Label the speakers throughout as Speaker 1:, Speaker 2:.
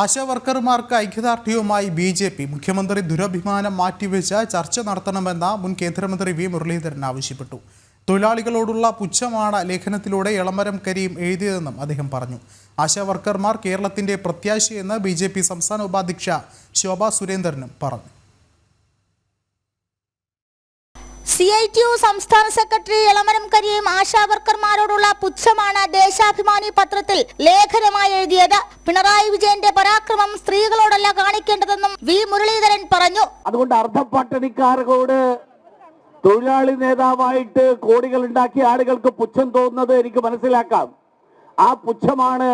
Speaker 1: ആശാ വർക്കർമാർക്ക് ഐക്യദാർഢ്യവുമായി B J P മുഖ്യമന്ത്രി ദുരഭിമാനം മാറ്റിവെച്ച് ചർച്ച നടത്തണമെന്ന് മുൻ കേന്ദ്രമന്ത്രി വി മുരളീധരൻ ആവശ്യപ്പെട്ടു. തൊഴിലാളികളോടുള്ള പുച്ഛമാണ് ലേഖനത്തിലൂടെ ഇളമരം കരീം എഴുതിയതെന്നും അദ്ദേഹം പറഞ്ഞു. ആശാവർക്കർമാർ കേരളത്തിന്റെ പ്രത്യാശയെന്ന് ബി ജെ പി സംസ്ഥാന ഉപാധ്യക്ഷ ശോഭ സുരേന്ദ്രനും പറഞ്ഞു.
Speaker 2: സി ഐ ടി യു സംസ്ഥാന സെക്രട്ടറി എളമരം കരിയും ആശാവർക്കർമാരോടുള്ള പുച്ഛമാണ് ദേശാഭിമാനി പത്രത്തിൽ ലേഖനമായി എഴുതിയത്. പിണറായി വിജയന്റെ പരാക്രമം സ്ത്രീകളോടല്ല കാണിക്കേണ്ടതെന്നും വി മുരളീധരൻ പറഞ്ഞു.
Speaker 3: അതുകൊണ്ട് അർദ്ധപട്ടണിക്കാരോട് തൊഴിലാളി നേതാവായിട്ട് കോടികൾ ഉണ്ടാക്കിയ ആളുകൾക്ക് പുച്ഛം തോന്നുന്നത് എനിക്ക് മനസ്സിലാക്കാം. ആ പുച്ഛമാണ്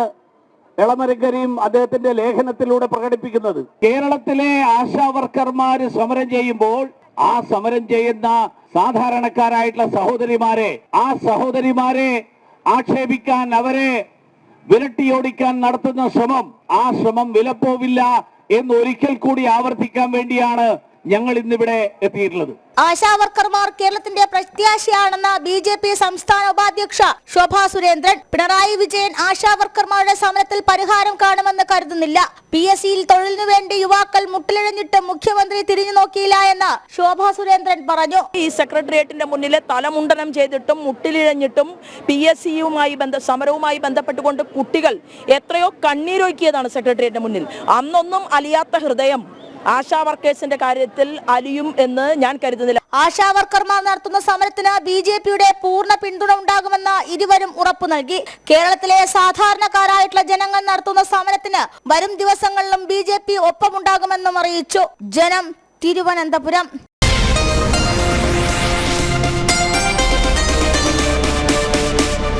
Speaker 3: ഇളമരങ്കരയും അദ്ദേഹത്തിന്റെ ലേഖനത്തിലൂടെ പ്രകടിപ്പിക്കുന്നത്. കേരളത്തിലെ ആശാ വർക്കർമാര് സമരം ചെയ്യുമ്പോൾ ആ സമരം ചെയ്യുന്ന സാധാരണക്കാരായിട്ടുള്ള സഹോദരിമാരെ ആ സഹോദരിമാരെ ആക്ഷേപിക്കാൻ അവരെ വിരട്ടിയോടിക്കാൻ നടത്തുന്ന ശ്രമം ആ ശ്രമം വിലപ്പോവില്ല എന്ന് ഒരിക്കൽ കൂടി ആവർത്തിക്കാൻ വേണ്ടിയാണ് ഞങ്ങൾ ഇന്നിവിടെ എത്തിയിട്ടുള്ളത്.
Speaker 2: ആശാ വർക്കർമാർ കേരളത്തിന്റെ പ്രത്യാശയാണെന്ന് ബി ജെ പി സംസ്ഥാന ഉപാധ്യക്ഷ ശോഭാ സുരേന്ദ്രൻ. പിണറായി വിജയൻ ആശാ വർക്കർമാരുടെ സമരത്തിൽ പരിഹാരം കാണുമെന്ന് കരുതുന്നില്ല. പി എസ് സിയിൽ തൊഴിലിനു വേണ്ടി യുവാക്കൾ മുട്ടിലിഴഞ്ഞിട്ട് മുഖ്യമന്ത്രി തിരിഞ്ഞു നോക്കിയില്ല എന്ന് ശോഭാ സുരേന്ദ്രൻ പറഞ്ഞു.
Speaker 4: ഈ സെക്രട്ടേറിയറ്റിന്റെ മുന്നിലെ തലമുണ്ടനം ചെയ്തിട്ടും മുട്ടിലിഴഞ്ഞിട്ടും പി എസ് സിയുമായി ബന്ധ സമരവുമായി ബന്ധപ്പെട്ടുകൊണ്ട് കുട്ടികൾ എത്രയോ കണ്ണീരൊഴുക്കിയതാണ് സെക്രട്ടേറിയറ്റിന്റെ മുന്നിൽ. അന്നൊന്നും അലിയാത്ത ഹൃദയം ആശാ വർക്കേഴ്സിന്റെ കാര്യത്തിൽ അലിയും എന്ന് ഞാൻ കരുതുന്നില്ല.
Speaker 2: ആശാ വർക്കർമാർ നടത്തുന്ന സമരത്തിന് ബി ജെ പിയുടെ പൂർണ പിന്തുണ ഉണ്ടാകുമെന്ന് ഇരുവരും ഉറപ്പു നൽകി. കേരളത്തിലെ സാധാരണക്കാരായിട്ടുള്ള ജനങ്ങൾ നടത്തുന്ന സമരത്തിന് വരും ദിവസങ്ങളിലും ബി ജെ പി ഒപ്പമുണ്ടാകുമെന്നും അറിയിച്ചു. ജനം തിരുവനന്തപുരം.